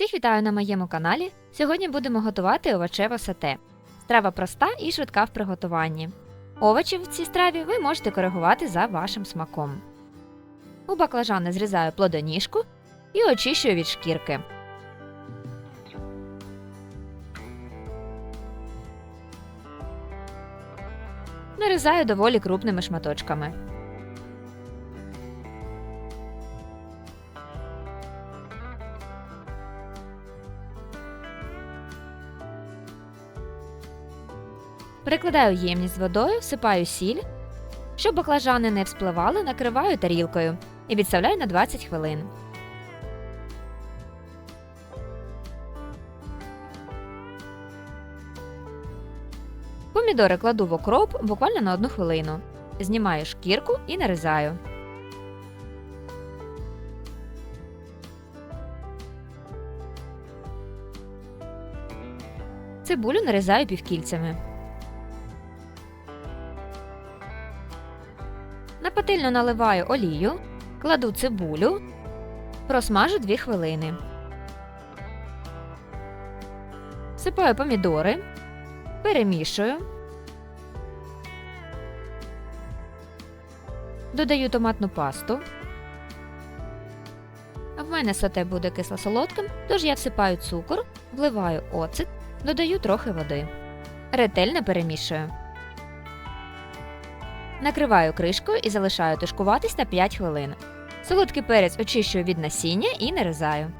Всіх вітаю на моєму каналі. Сьогодні будемо готувати овочеве сате. Страва проста і швидка в приготуванні. Овочі в цій страві ви можете коригувати за вашим смаком. У баклажани зрізаю плодоніжку і очищую від шкірки. Нарізаю доволі крупними шматочками. Перекладаю ємність з водою, всипаю сіль. Щоб баклажани не вспливали, накриваю тарілкою і відставляю на 20 хвилин. Помідори кладу в окроп буквально на одну хвилину. Знімаю шкірку і нарізаю. Цибулю нарізаю півкільцями. На наливаю олію, кладу цибулю, просмажу 2 хвилини. Всипаю помідори, перемішую. Додаю томатну пасту. В мене сате буде кисло-солодким, тож я всипаю цукор, вливаю оцет, додаю трохи води. Ретельно перемішую. Накриваю кришкою і залишаю тушкуватись на 5 хвилин. Солодкий перець очищую від насіння і нарізаю.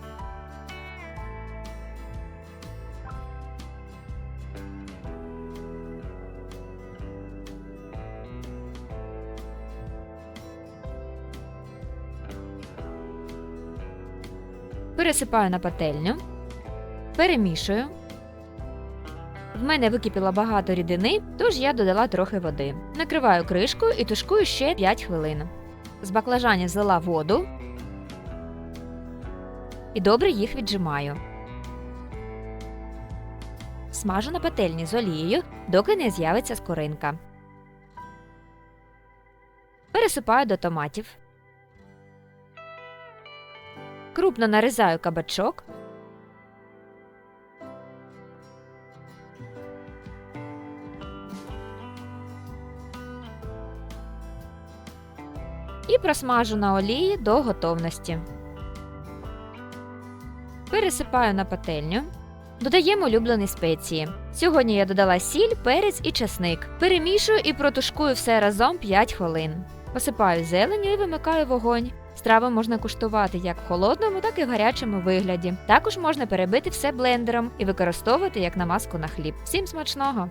Пересипаю на пательню, перемішую. В мене википіло багато рідини, тож я додала трохи води. Накриваю кришкою і тушкую ще 5 хвилин. З баклажанів злила воду і добре їх віджимаю. Смажу на пательні з олією, доки не з'явиться скоринка. Пересипаю до томатів. Крупно нарізаю кабачок. І просмажу на олії до готовності. Пересипаю на пательню. Додаємо улюблені спеції. Сьогодні я додала сіль, перець і чесник. Перемішую і протушкую все разом 5 хвилин. Посипаю зеленню і вимикаю вогонь. Страву можна куштувати як в холодному, так і в гарячому вигляді. Також можна перебити все блендером і використовувати як намазку на хліб. Всім смачного!